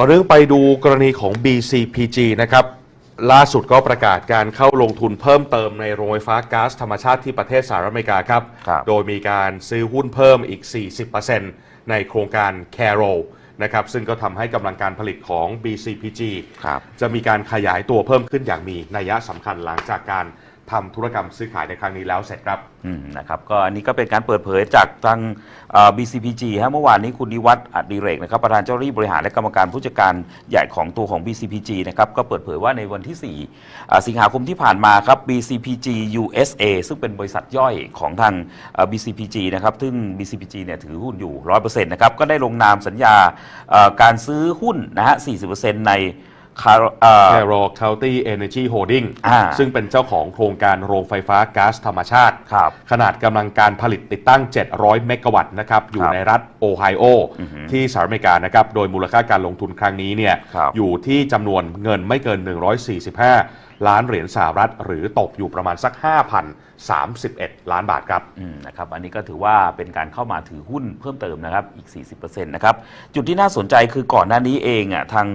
ต่อเนื่องไปดูกรณีของ BCPG นะครับ ล่าสุดก็ประกาศการเข้าลงทุนเพิ่มเติมในโรงไฟฟ้าก๊าซธรรมชาติที่ประเทศสหรัฐอเมริกาครับ ครับโดยมีการซื้อหุ้นเพิ่มอีก 40%ในโครงการ Caro นะครับ ซึ่งก็ทำให้กำลังการผลิตของ BCPG ครับ จะมีการขยายตัวเพิ่มขึ้นอย่างมีนัยสำคัญหลังจากการ ทำธุรกรรมซื้อขายในครั้งนี้แล้วเสร็จครับอืมนะครับก็อันนี้ก็เป็นการเปิดเผยจากทาง BCPG ฮะเมื่อวานนี้คุณนิวัฒน์อดิเรกนะครับประธานเจ้าหน้าที่บริหารและกรรมการผู้จัดการใหญ่ของตัวของ BCPG นะครับก็เปิดเผยว่าในวันที่4อ่สิงหาคมที่ผ่านมาครับ BCPG USA ซึ่งเป็นบริษัทย่อยของทาง BCPG นะครับซึ่ง BCPG เนี่ยถือหุ้นอยู่ 100%นะครับก็ได้ลงนามสัญญาการซื้อหุ้นนะฮะ 40%ใน คาร์เอ่อ Caro County Energy Holding อ่า ซึ่งเป็นเจ้าของโครงการโรงไฟฟ้าก๊าซธรรมชาติ ครับ ขนาดกำลังการผลิตติดตั้ง 700 เมกะวัตต์นะครับ อยู่ครับในรัฐโอไฮโออือฮึที่สหรัฐอเมริกานะครับ โดยมูลค่าการลงทุนครั้งนี้เนี่ย ครับอยู่ที่จำนวนเงินไม่เกิน 145 ล้านเหรียญสหรัฐ หรือตกอยู่ประมาณสัก 5,031 ล้านบาทครับอืมนะครับอันนี้ก็ถือว่าเป็นการเข้ามาถือหุ้นเพิ่มเติมนะครับอีก 40%นะครับจุดที่น่าสนใจคือก่อนหน้านี้เองอะทาง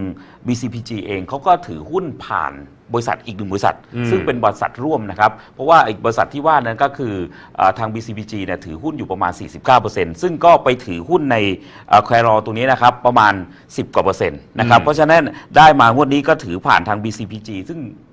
BCPG เองเขาก็ถือหุ้นผ่านบริษัทอีกหนึ่งบริษัทอืมซึ่งเป็นบริษัทร่วมนะครับ เพราะว่าอีกบริษัทที่ว่านั้นก็คือเออทาง BCPG เนี่ยถือหุ้นอยู่ประมาณ 49%ซึ่งก็ไปถือหุ้นในแควรอตรงนี้นะครับประมาณ 10 กว่าเปอร์เซ็นต์นะครับเพราะฉะนั้นได้มางวดนี้ก็ถือผ่านทาง BCPG ซึ่งเ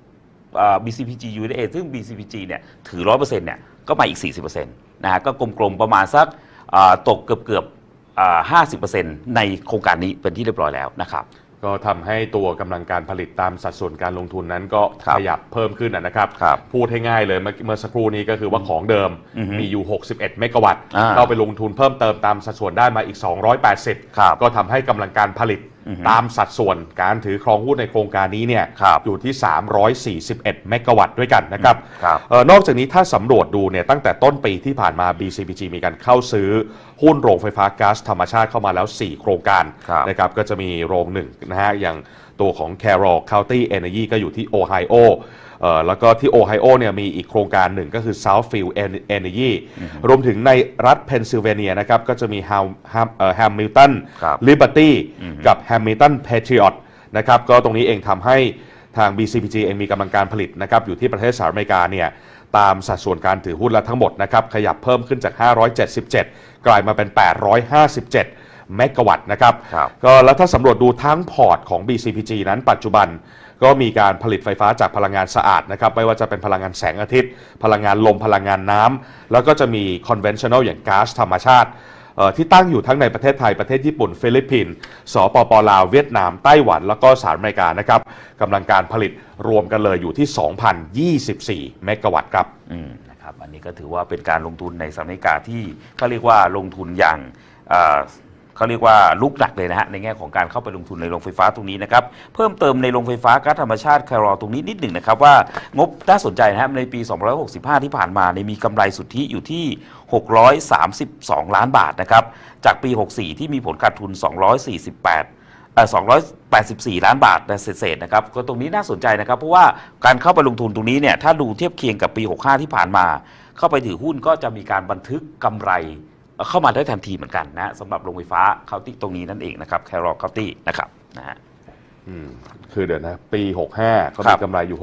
อ่อ BCPG USA ซึ่ง BCPG เนี่ยถือ 100%เนี่ยก็มาอีก 40%นะฮะก็กลมๆประมาณสักเอ่อตกเกือบๆอ่า50%ในโครงการนี้เป็นที่เรียบร้อยแล้วนะครับ ก็ทำให้ตัวกำลังการผลิตตามสัดส่วนการลงทุนนั้นก็ครับขยับเพิ่มขึ้นนะนะครับ ครับพูดให้ง่ายเลยเมื่อเมื่อสักครู่นี้ก็คือว่าของเดิมอือฮึมีอยู่ 61 เมกะวัตต์อ่าเข้าไปลงทุนเพิ่มเติมตามสัดส่วนได้มาอีก280ครับก็ทำให้กำลังการผลิตอือฮึ ตามสัดส่วนการถือครองหุ้นในโครงการนี้เนี่ยครับอยู่ที่ 341 เมกะวัตต์ด้วยกันนะครับครับเออนอกจากนี้ถ้าสำรวจดูเนี่ยตั้งแต่ต้นปีที่ผ่านมา BCPG มีการเข้าซื้อหุ้นโรงไฟฟ้าก๊าซธรรมชาติเข้ามาแล้ว 4 โครงการครับนะครับก็จะมีโรงหนึ่งนะฮะอย่าง ตัวของ Carroll County Energy ก็อยู่ที่โอไฮโอเอ่อแล้วก็ที่โอไฮโอเนี่ยมีอีกโครงการหนึ่งก็คือ Southfield En- Energy รวมถึงในรัฐเพนซิลเวเนียนะครับก็จะมี Ham- Ham- เอ่อ Hamilton ครับ Liberty กับ Hamilton Patriot นะครับก็ตรงนี้เองทำให้ทาง BCPG เองมีกำลังการผลิตนะครับอยู่ที่ประเทศสหรัฐอเมริกาเนี่ยตามสัดส่วนการถือหุ้นและทั้งหมดนะครับขยับเพิ่มขึ้นจาก 577 กลายมาเป็น 857 เมกะวัตต์นะครับครับ ก็แล้วถ้าสำรวจดูทั้งพอร์ตของ BCPG นั้นปัจจุบันก็มีการผลิตไฟฟ้าจากพลังงานสะอาดนะครับไม่ว่าจะเป็นพลังงานแสงอาทิตย์ พลังงานลมพลังงานน้ำแล้วก็จะมี conventional อย่างก๊าซธรรมชาติเอ่อที่ตั้งอยู่ทั้งในประเทศไทยประเทศญี่ปุ่น ฟิลิปปินส์สปปลาวเวียดนามไต้หวัน แล้วก็สหรัฐอเมริกานะครับกำลังการผลิตรวมกันเลยอยู่ที่ 2,024 เมกะวัตต์ครับ อืมนะครับอันนี้ก็ถือว่าเป็นการลงทุนในสหรัฐอเมริกาที่เขาเรียกว่าลงทุนอย่างเอ่อ เขาเรียกว่าลุกหนักเลยนะฮะในแง่ของการเข้าไปลงทุนในโรงไฟฟ้าตรงนี้นะครับเพิ่มเติมในโรงไฟฟ้าก๊าซธรรมชาติแครอตรงนี้นิดหนึ่งนะครับว่างบน่าสนใจนะครับในปี265 ที่ผ่านมาเนี่ยมีกำไรสุทธิอยู่ที่ 632 ล้านบาทนะครับจากปี 64 ที่มีผลขาดทุน 248เอ่อ284 ล้านบาทแต่เศษๆนะครับก็ตรงนี้น่าสนใจนะครับ เพราะว่าการเข้าไปลงทุนตรงนี้เนี่ยถ้าดูเทียบเคียงกับปี 65 ที่ผ่านมา เข้าไปถือหุ้นก็จะมีการบันทึกกำไร เอ่อเข้ามาได้ทันทีเหมือนกันนะสำหรับโรงไฟฟ้าเคาน์ตี้ตรงนี้นั่นเองนะครับแครอลเคาน์ตี้นะครับนะฮะ อืมคือเดี๋ยวนะ ปี 65ก็ครัมีบ กำไรอยู่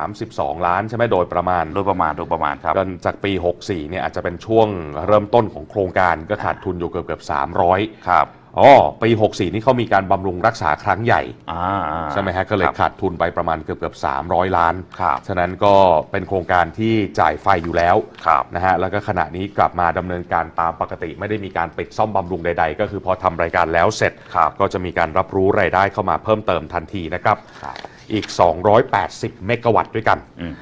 632 ล้านใช่ไหมโดยประมาณโดยประมาณโดยประมาณครับ กันจากปี 64เนี่ยอาจจะเป็นช่วงเริ่มต้นของโครงการก็ขาดทุนอยู่เกือบเกือบ300 ครับ อ๋อปี 64 นี่เขามีการบำรุงรักษาครั้งใหญ่ อ่าๆใช่ไหมฮะ ก็เลยครับขาดทุนไปประมาณเกือบเกือบ300 ล้าน ครับฉะนั้นก็เป็นโครงการที่จ่ายไฟอยู่แล้วครับ นะฮะ แล้วก็ขณะนี้กลับมาดำเนินการตามปกติ ไม่ได้มีการปิดซ่อมบำรุงใดๆ ก็คือพอทำรายการแล้วเสร็จ ครับก็จะมีการรับรู้รายได้เข้ามาเพิ่มเติมทันทีนะครับ ครับ อีก 280 เมกะวัตต์ด้วยกัน อืม